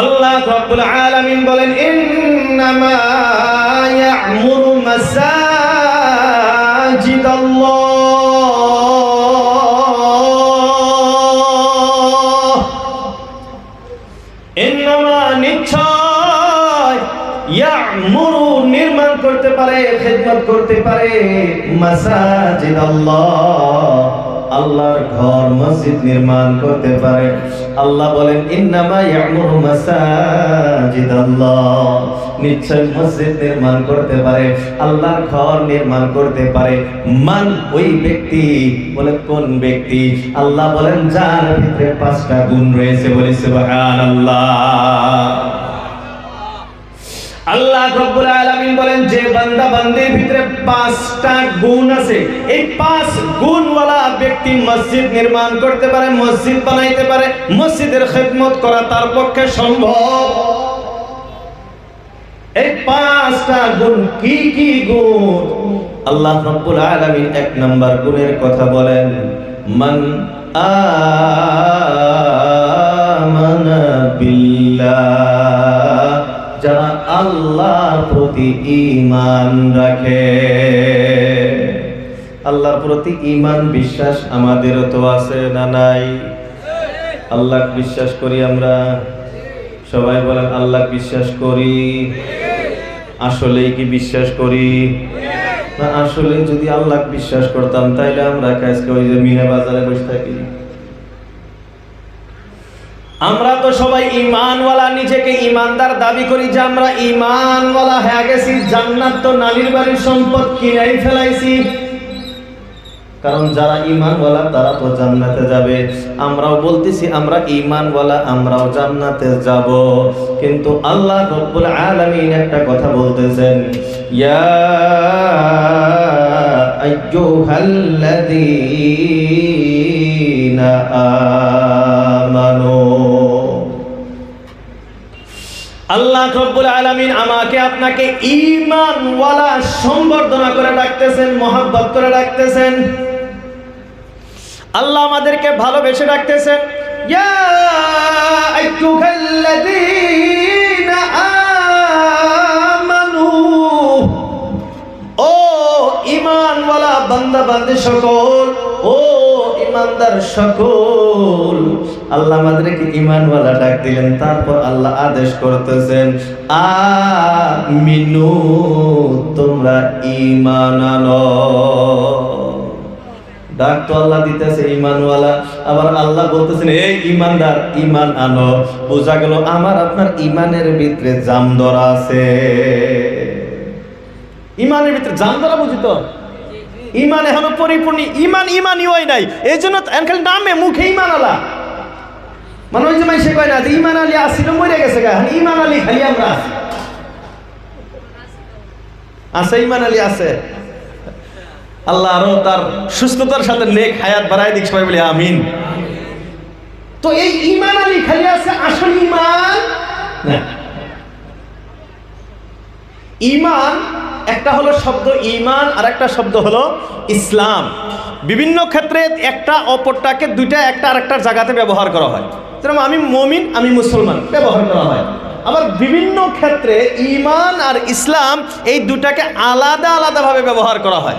আল্লাহ রাব্বুল আলামিন বলেন, ইন্নামা ইয়া'মুরু মাসাজিদাল্লাহ। ইন্নামা নিশ্চয় ইয়া'মুরু নির্মাণ করতে পারে, খেদমত করতে পারে মাসাজিদ আল্লাহ আল্লাহর ঘর, মসজিদ নির্মাণ করতে পারে। আল্লাহ বলেন, ইন্নামা ইয়া'মুরু মাসাজিদ আল্লাহ নিশ্চয় মসজিদ নির্মাণ করতে পারে, আল্লাহর ঘর নির্মাণ করতে পারে। মান ওই ব্যক্তি? বলে, কোন ব্যক্তি? আল্লাহ বলেন, যার ভিতরে পাঁচটা গুণ রয়েছে বলে, সুবহানাল্লাহ। আল্লাহ রব্বুল আলামিন বলেন, যে বান্দা বান্দির ভিতরে পাঁচটা গুণ আছে, এই পাঁচ গুণওয়ালা ব্যক্তি মসজিদ নির্মাণ করতে পারে, মসজিদ বানাইতে পারে, মসজিদের খেদমত করা তার পক্ষে সম্ভব। এই পাঁচটা গুণ কি কি গুণ? আল্লাহ রব্বুল আলামিন এক নাম্বার গুণের কথা বলেন, মান আমানা বিল্লাহ যারা আল্লাহর প্রতি ইমান রাখে। আল্লাহর প্রতি ইমান বিশ্বাস আমাদেরও তো আছে না নাই? আল্লাহ বিশ্বাস করি আমরা? সবাই বলেন, আল্লাহ বিশ্বাস করি। আসলেই কি বিশ্বাস করি? না আসলে যদি আল্লাহ বিশ্বাস করতাম, তাইলে আমরা আজকে ওই যে মিনা বাজারে বসে থাকি? আমরা তো সবাই ইমানওয়ালা নিজেকে ইমানদার দাবি করি যে আমরা ইমানওয়ালা হয়ে গেছি, জান্নাত তো নানির বাড়ির সম্পদ কিনাই ফেলাইছি। কারণ যারা ইমানওয়ালা তারা তো জান্নাতে যাবে। আমরাও বলতেছি, আমরা ইমানওয়ালা আমরাও জান্নাতে যাব। কিন্তু আল্লাহ রব্বুল আলামিন একটা কথা বলতেছেন, ইয়া আইয়ুহাল্লাযীনা আমানু আল্লাহ রব্বুল আলামিন আমাকে আপনাকে ঈমানওয়ালা সম্বর্ধনা করে ডাকতেছেন, মহব্বত করে ডাকতেছেন। আল্লাহ আমাদেরকে ভালোবেসে ডাকতেছেন, ইয়া ও ঈমানওয়ালা বান্দা, বান্দী সকল, ও ইমানদার সকল। আল্লাহ আমাদেরকে ইমানওয়ালা ডাক দিলেন, তারপর আল্লাহ আদেশ করতেছেন, আমিনু, তোমরা ইমান আনো। ডাক তো আল্লাহ দিতেছে, ইমানওয়ালা। আবার আল্লাহ বলতেছেন, এই ইমানদার ইমান আনো। বোঝা গেল আমার, আপনার ইমানের ভিতরে জাম ধরা আছে। ইমানের ভিতরে জাম ধরা বুঝি তো? ইমান এখনও পরিপূর্ণ, ইমান ইমানই হয় নাই। এই জন্য খালি নামে মুখে ইমান আলা। মানে ওই যে মাইসে কয় না যে ইমান আলী আসছিল মরে গেছে ইমান আলী, খালি আমরা আছি। আছে ইমান আলী, আছে। আল্লাহ আরও তার সুস্থতার সাথে নেক হায়াত বাড়াই দিক, সবাই বলে আমিন। তো এই ইমান আলী খালি আছে, আসল ইমান না ইমান, একটা হলো শব্দ ইমান আর একটা শব্দ হলো ইসলাম। বিভিন্ন ক্ষেত্রে একটা অপরটাকে দুইটা, একটা আরেকটার জায়গাতে ব্যবহার করা হয়। যেরকম আমি মমিন, আমি মুসলমান, ব্যবহার করা হয়। আবার বিভিন্ন ক্ষেত্রে ইমান আর ইসলাম এই দুটাকে আলাদা আলাদাভাবে ব্যবহার করা হয়।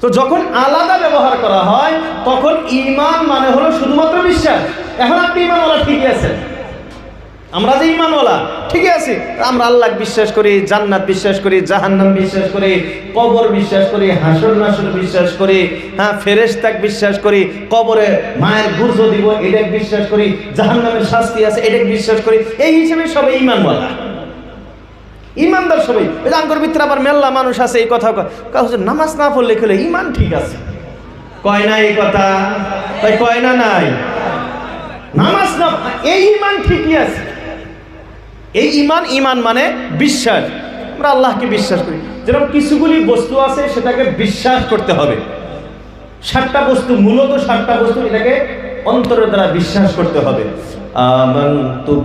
তো যখন আলাদা ব্যবহার করা হয়, তখন ইমান মানে হলো শুধুমাত্র বিশ্বাস। এখন আপনি ইমান ইমানওয়ালা ঠিকই আছেন। আমরা যে ইমানওয়ালা ঠিকই আছি। আমরা আল্লাহ বিশ্বাস করি, জান্নাত বিশ্বাস করি, জাহান্নাম বিশ্বাস করি, কবর বিশ্বাস করি, হাসর নাসর বিশ্বাস করি হ্যাঁ ফেরেশতাক বিশ্বাস করি, কবরে মায়ের গুর্জ দিব এটা বিশ্বাস করি, জাহান্নামের শাস্তি আছে এটা বিশ্বাস করি। এই হিসেবে সবাই ইমানওয়ালা ইমানদার সবাই। আঙ্কর ভিতরে আবার মেল্লা মানুষ আছে, এই কথা নামাজ না পড়লে খেলে ইমান ঠিক আছে। কয় না এই কথা? কয় না নাই? নামাজ না এই ইমান ঠিকই আছে। এই ইমান ইমান মানে বিশ্বাস। আমরা আল্লাহকে বিশ্বাস করি। যেরকম কিছুগুলি বস্তু আছে, সেটাকে বিশ্বাস করতে হবে। সাতটা বস্তু, মূলত সাতটা বস্তু এটাকে অন্তরের দ্বারা বিশ্বাস করতে হবে। আমানতু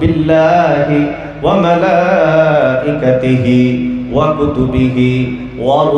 ওয়াল ওয়াল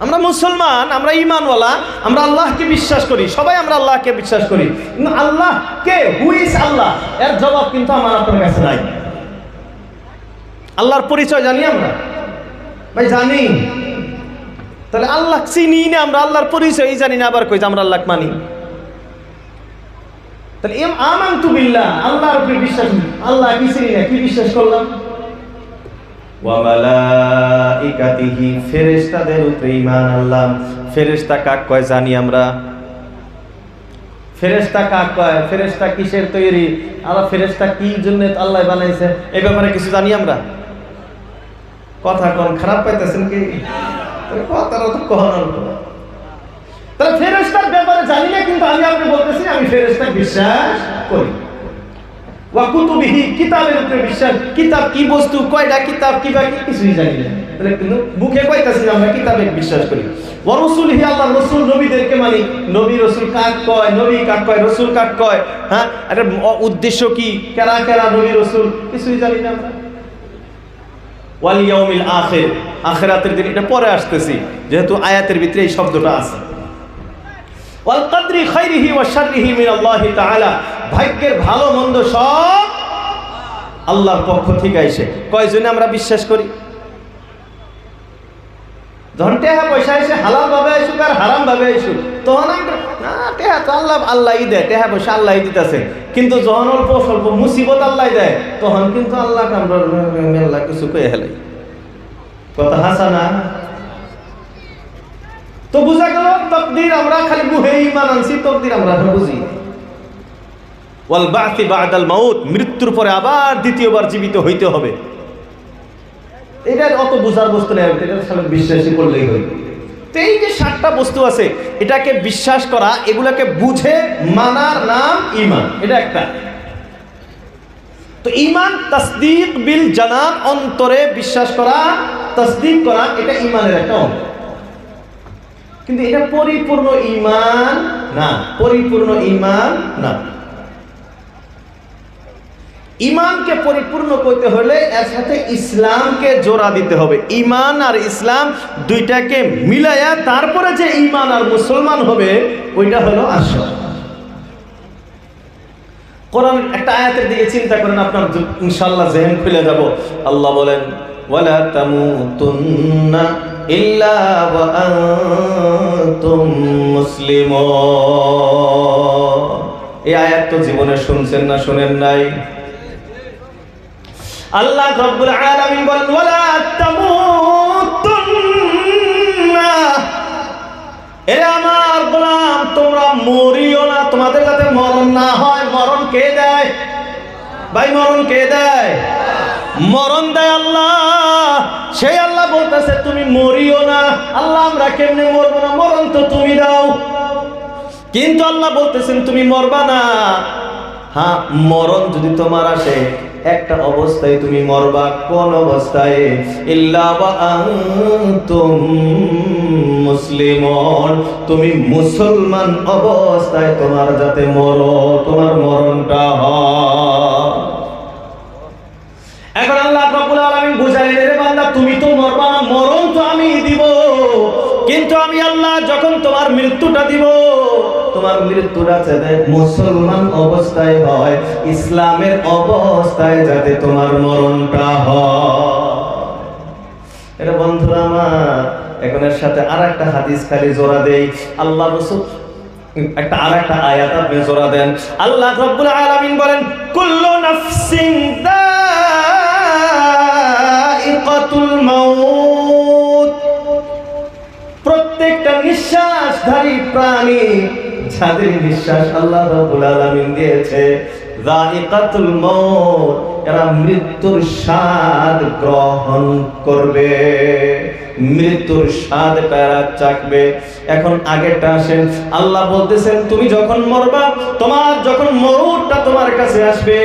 আমরা মুসলমান, আমরা ইমানওয়ালা আমরা আল্লাহকে বিশ্বাস করি, সবাই আমরা আল্লাহকে বিশ্বাস করি। কিন্তু আল্লাহ কে হু ইজ আল্লাহ? এর জবাব কিন্তু আমার আপনার কাছে নাই। আল্লাহর পরিচয় জানি আমরা? ভাই, জানি। তাহলে আল্লাহ চিনি না আমরা? আল্লাহর পরিচয়ই জানি না, আবার কই যে আমরা আল্লাহ মানি? তাহলে এম আমান তু বিল্লাহ, আল্লাহর উপরে বিশ্বাস আল্লাহ কি চিনি না? কি বিশ্বাস করলাম? ওয়া মালাইকাতিহি, ফেরেশতাদের উপরে ঈমান আনলাম। ফেরেশতা কাক কয় জানি আমরা। ফেরেশতা কাক কয়, ফেরেশতা কিসের তৈরি? আল্লাহ ফেরেশতা কি জন্য আল্লাহ বানাইছে? এই ব্যাপারে কিছু জানি আমরা? কথা কোন, খারাপ পাইতেছেন কি? কথাটা তো কখন অল্প। তাহলে ফেরেশতার ব্যাপারে জানি না, কিন্তু আমি আপনি বলতেছি, আমি ফেরেশতা বিশ্বাস করি। বিশ্বাস। কিতাব কি বস্তু, কয়টা কিতাব কি কিতাবে বিশ্বাস করি। নবী কাক কয়, নবী কাক কয় কাক কয় হ্যাঁ? উদ্দেশ্য কি? কেরা কেরা নবী রাসূল? কিছুই জানি না আমরা। আখির, আখিরাতের দিন, এটা পরে আসতেছি, যেহেতু আয়াতের ভিতরে এই শব্দটা আছে। ভাগ্যের ভালো, মন্দ সব আল্লাহর পক্ষ থেকে আইসে। কয়জনে আমরা বিশ্বাস করি? ভাবে কিন্তু অল্প দেয় কিন্তু আল্লাহ না? গেল আমরা খালি মুহে ইমান আনছি, তকদির আমরা বুঝি। ওয়াল মাউত, মৃত্যুর পরে আবার দ্বিতীয়বার জীবিত হইতে হবে। এটার অত বুঝার বস্তু নেই বিশ্বাসী করলেই হই তো এই যে সাতটা বস্তু আছে, এটাকে বিশ্বাস করা, এগুলাকে বুঝে মানার নাম ইমান এটা একটা। তো ইমান তসদিক বিল জানান অন্তরে বিশ্বাস করা, তসদিক করা, এটা ইমানের একটা অঙ্গ কিন্তু এটা পরিপূর্ণ ইমান না, পরিপূর্ণ ইমান না। ইমানকে পরিপূর্ণ করতে হলে এর সাথে ইসলামকে জোড়া দিতে হবে। ইমান আর ইসলাম দুইটাকে মিলাইয়া তারপরে যে ইমান আর মুসলমান হবে, ওইটা হলো আসল কোরআন একটা আয়াতের দিকে চিন্তা করেন, আপনার ইনশাল্লাহ জেহেন খুলে যাব। আল্লাহ বলেন, ওয়ালা তামুতুন্না ইল্লা ওয়া আনতুম মুসলিমুন। এই আয়াত তো জীবনে শুনছেন না, শুনেন নাই। আল্লাহ রব্বুল আলামিন বলেন, ওয়ালা তামুতুন্না। এরে আমার গোলাম, তোমরা মরিও না, তোমাদের যাতে মরণ না হয়, মরণ কে দেয়? ভাই, মরণ কে দেয়? মরণ দেয় আল্লাহ। সেই আল্লাহ বলতেছে, তুমি মরিও না, আল্লাহ, আমরা কেমনে মরবো না? মরণ তো তুমি দাও। কিন্তু আল্লাহ বলতেছেন, তুমি মরবা না। হ্যাঁ মরণ যদি তোমার আসে, একটা অবস্থায় তুমি মরবা কোন অবস্থায়? মুসলিমন। তুমি মুসলমান অবস্থায় তোমার যাতে মর, তোমার মরণটা মৃত্যুটা যাতে মুসলমান অবস্থায় হয়, ইসলামের অবস্থায় যাতে তোমার মরণটা হয়। বন্ধুরা আমার, এখন সাথে আর একটা হাদিস খালি জোড়া দেই। আল্লাহ রসুল, একটা আর একটা আয়াত আপনি জোড়া দেন। আল্লাহ রব্বুল আলামিন বলেন, কুল্লু নাফসিন দাইকাতুল মাউত। প্রত্যেকটা নিঃশ্বাসধারী প্রাণী যাদের নিঃশ্বাস আল্লাহ রব্বুল আলামিন দিয়েছে। দাইকাতুল মাউত এরা মৃত্যুর স্বাদ গ্রহণ করবে। মৃত্যুর স্বাদ তারা চাকবে। এখন আগেরটা আসেন। আল্লাহ বলতেছেন, তুমি যখন মরবা, তোমার যখন মরুরটা তোমার কাছে আসবে,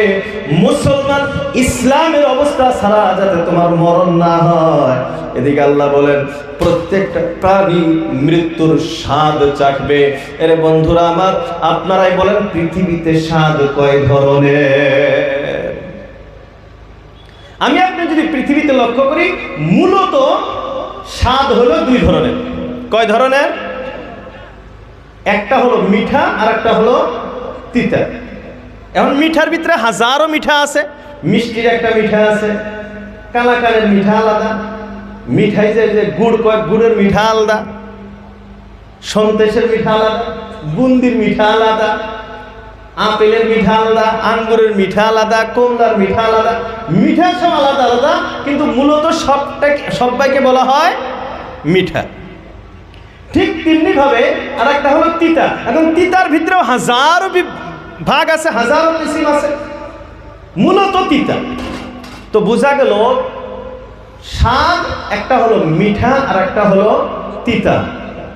মুসলমান ইসলামের অবস্থা ছাড়া যাতে তোমার মরণ না হয়। এদিকে আল্লাহ বলেন, প্রত্যেকটা প্রাণী মৃত্যুর স্বাদ চাকবে এরে বন্ধুরা আমার, আপনারাই বলেন, পৃথিবীতে স্বাদ কয় ধরনের? আমি আপনি যদি পৃথিবীতে লক্ষ্য করি, মূলত স্বাদ হলো দুই ধরনের। কয় ধরনের? একটা হলো মিঠা আর একটা হলো তিতা। এখন মিঠার ভিতরে হাজারো মিঠা আছে। মিষ্টির একটা মিঠা আছে কালাকালের মিঠা আলাদা। মিঠাই যে যে গুড় কয় গুড়ের মিঠা আলাদা সন্দেশের মিঠা আলাদা, বুন্দির মিঠা আলাদা, আপেলের মিঠা আলাদা, আঙ্গুরের মিঠা আলাদা কমলার মিঠা আলাদা, মিঠা সব আলাদা আলাদা, কিন্তু মূলত সবটাকে সবাইকে বলা হয় মিঠা। ঠিক তেমনি ভাবে আর একটা হলো তিতা। এখন তিতার ভিতরেও হাজারো ভাগ আছে, হাজারো কিসিম আছে। মূলত তিতা। তো বোঝা গেল স্বাদ, একটা হলো মিঠা আর একটা হলো তিতা।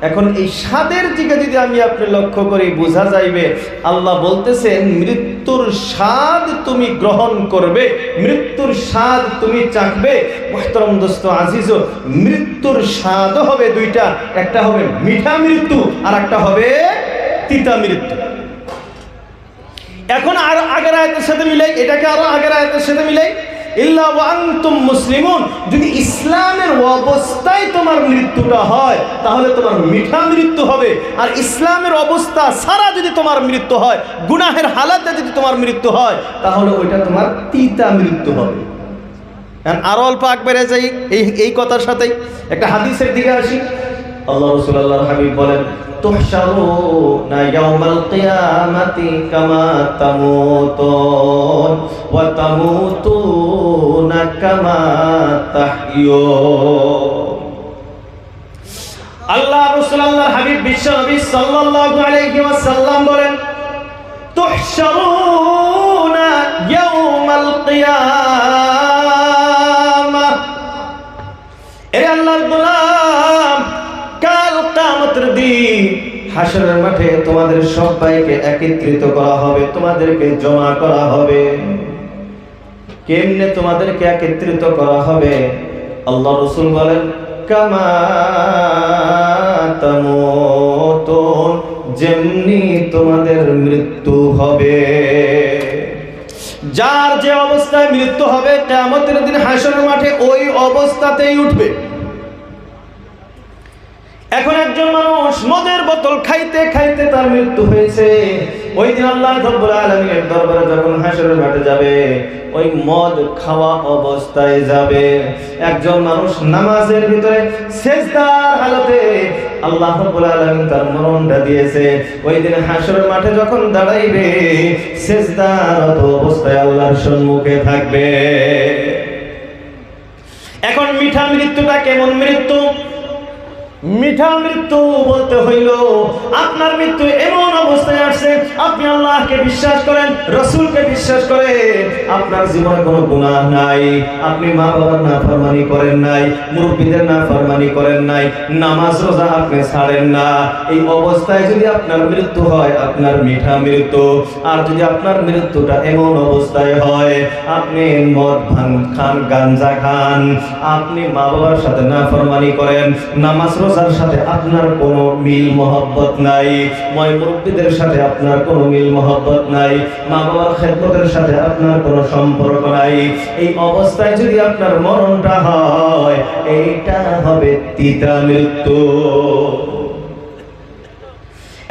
এখন এই স্বাদের দিকে যদি আমি আপনি লক্ষ্য করি, বোঝা যাইবে আল্লাহ বলতেছেন, মৃত্যুর স্বাদ তুমি গ্রহণ করবে, মৃত্যুর স্বাদ তুমি চাকবে মোহতরম দোস্ত আজিজ মৃত্যুর স্বাদ হবে দুইটা, একটা হবে মিঠা মৃত্যু আর একটা হবে তিতা মৃত্যু। এখন আর আগের আয়াতের সাথে মিলাই এটাকে আরও আগের আয়াতের সাথে মিলাই ইল্লা ওয়ান্তুম মুসলিমুন। যদি ইসলামের অবস্থায় তোমার মৃত্যুটা হয়, তাহলে তোমার মিঠা মৃত্যু হবে। আর ইসলামের অবস্থা সারা যদি তোমার মৃত্যু হয়, গুনাহের হালাতে যদি তোমার মৃত্যু হয়, তাহলে ওইটা তোমার তিতা মৃত্যু হবে। আরও অল্প আগ বেড়ে যাই, এই এই কথার সাথেই একটা হাদিসের দিকে আসি। আল্লাহ রসুল আল্লাহ হাবিব বলেন ইয়াউমাল কিয়ামাতি কামা তামুতুন ওয়া তামুতুনা কামা তাহইয়ুন. আল্লাহ রসুল আল্লাহর হাবিব বিশ্ব নবী সাল্লাল্লাহু আলাইহি ওয়াসাল্লাম বলেন, তুহশারুনা ইয়াউমাল কিয়ামা হাসরের মাঠে তোমাদের সবাইকে একত্রিত করা হবে, তোমাদেরকে জমা করা হবে। কেমনে তোমাদেরকে একত্রিত করা হবে? আল্লাহ রসুল বলেন, কামা যেমনি তোমাদের মৃত্যু হবে। যার যে অবস্থায় মৃত্যু হবে কেমতের দিন হাসরের মাঠে ওই অবস্থাতেই উঠবে। এখন একজন মানুষ মদের বোতল খাইতে খাইতে তার মৃত্যু হয়েছে। ওই দিন আল্লাহ রব্বুল আলামিনের দরবারে যখন হাসরের মাঠে যাবে, ওই মদ খাওয়া অবস্থায় যাবে। একজন মানুষ নামাজের ভিতরে সেজদার হালতে আল্লাহ রব্বুল আলামিন তার মরণটা দিয়েছে। ওই দিন হাসরের মাঠে যখন দাঁড়াইবে সেজদারত অবস্থায় আল্লাহর সম্মুখে থাকবে। এখন মিঠা মৃত্যুটা কেমন মৃত্যু? মিঠা মৃত্যু বলতে হইল। আপনার মৃত্যু এমন অবস্থায় আসছে, আপনি আল্লাহকে বিশ্বাস করেন, রসুলকে বিশ্বাস করে আপনার জীবনে কোনো গুনাহ নাই, আপনি মা বাবার না ফরমানি করেন নাই, মুরব্বীদের না ফরমানি করেন নাই, নামাজ রোজা আপনি ছাড়েন না। এই অবস্থায় যদি আপনার মৃত্যু হয়, আপনার মিঠা মৃত্যু। আর যদি আপনার মৃত্যুটা এমন অবস্থায় হয়, আপনি মদ ভাঙ খান, গাঞ্জা খান, আপনি মা বাবার সাথে না ফরমানি করেন, নামাজ রোজার সাথে আপনার কোনো মিল মহব্বত নাই। ময় মুরব্বীদের সাথে আপনার কোনো মিল মহব্বত নাই। মা বাবার খেদমতের সাথে আপনার কোনো সম্পর্ক নাই। এই অবস্থায় যদি আপনার মরণটা হয়, এইটা হবে তিতা মৃত্যু।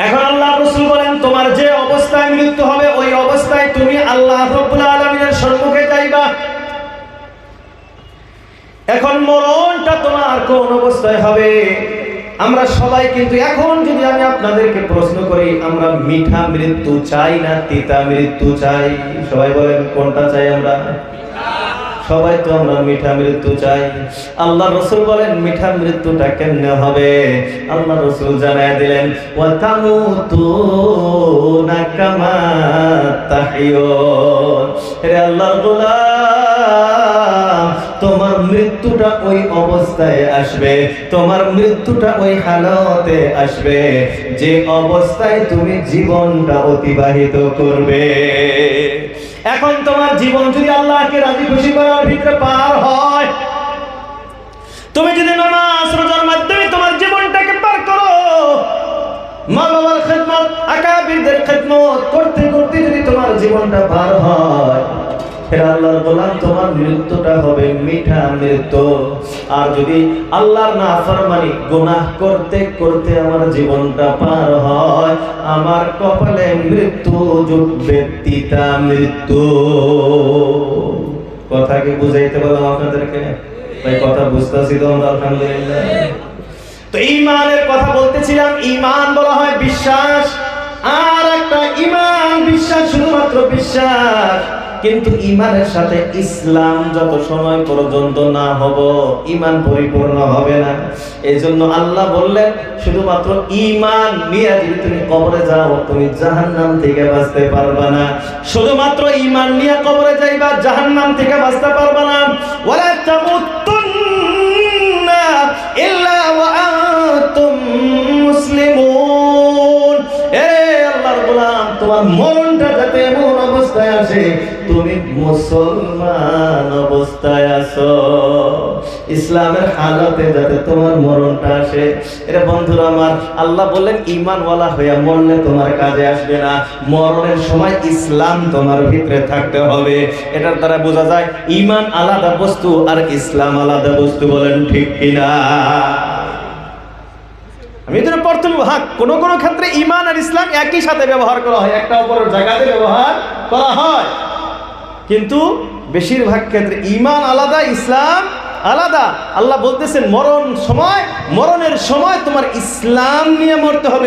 এখন আল্লাহ রসুল বলেন, তোমার যে অবস্থায় মৃত্যু হবে, ওই অবস্থায় তুমি আল্লাহ রব্বুল আলমিনের সম্মুখে যাইবা এখন মরণটা তোমার কোন অবস্থায় হবে? আমরা সবাই কিন্তু এখন যদি আমি আপনাদেরকে প্রশ্ন করি, আমরা মিঠা মৃত্যু চাই না তিতা মৃত্যু চাই? সবাই বলেন, কোনটা চাই আমরা? সবাই তো আমরা মিঠা মৃত্যু চাই। আল্লাহ রসুল বলেন, মিঠা মৃত্যুটা কেমনে হবে? আল্লাহ রসুল জানায় দিলেন ওয়াতামুতুনা কামা তাহিয়ুন। হে আল্লাহর গোলাম! তোমার মৃত্যুটা ওই অবস্থায় আসবে, তোমার মৃত্যুটা ওই হালতে আসবে, যে অবস্থায় তুমি জীবনটা অতিবাহিত করবে। এখন তোমার জীবন যদি আল্লাহকে রাজি খুশি করার ভিতরে পার হয়, তুমি যদি নামাজ, রোজার মাধ্যমে তোমার জীবনটাকে পার করো মা বাবার খেদমত, আকাবিরদের খেদমত করতে করতে যদি তোমার জীবনটা পার হয় ফের আল্লাহর বললাম তোমার মৃত্যুটা হবে মিঠা মৃত্যু। আর যদি আল্লাহর গুনাহ করতে করতে আমার জীবনটা পার হয়, আমার কপালে মৃত্যু মৃত্যু। কথা কি বুঝাইতে আপনাদেরকে? ভাই, কথা বুঝতেছি তো তো ইমানের কথা বলতেছিলাম ইমান বলা হয় বিশ্বাস। আর একটা ইমান বিশ্বাস শুধুমাত্র বিশ্বাস। কিন্তু ইমানের সাথে ইসলাম যত সময় পর্যন্ত না হব, ইমান পরিপূর্ণ হবে না। এই জন্য আল্লাহ বললেন, শুধুমাত্র ইমান নিয়ে যদি তুমি কবরে যাও, তুমি জাহান্নাম থেকে বাঁচতে পারবে না। শুধুমাত্র ইমান নিয়ে কবরে যাইবা, জাহান্নাম থেকে বাঁচতে পারবে না। ওয়ালা ওয়া মুসলিমুন। এ আল্লাহর গোলাম, তোমার মরণটা যাতে এমন অবস্থায় আসে তুমি মুসলমান অবস্থায় আছো। ইসলামের হালতে যাতে তোমার মরণটা আসে। এটা বন্ধুরা আমার, আল্লাহ বললেন ইমানওয়ালা হইয়া মরলে তোমার কাজে আসবে না। মরণের সময় ইসলাম তোমার ভিতরে থাকতে হবে। এটার দ্বারা বোঝা যায় ইমান আলাদা বস্তু আর ইসলাম আলাদা বস্তু বলেন ঠিক কিনা? আমি এজন্য প্রথম ভাগ, কোন কোন ক্ষেত্রে ইমান আর ইসলাম একই সাথে ব্যবহার করা হয়, একটা অপরের জায়গাতে ব্যবহার করা হয়। কিন্তু বেশিরভাগ ক্ষেত্রে ইমান আলাদা, ইসলাম আলাদা। আল্লাহ বলতেছেন, মরণ সময়, মরণের সময় তোমার ইসলাম নিয়ে মরতে হবে।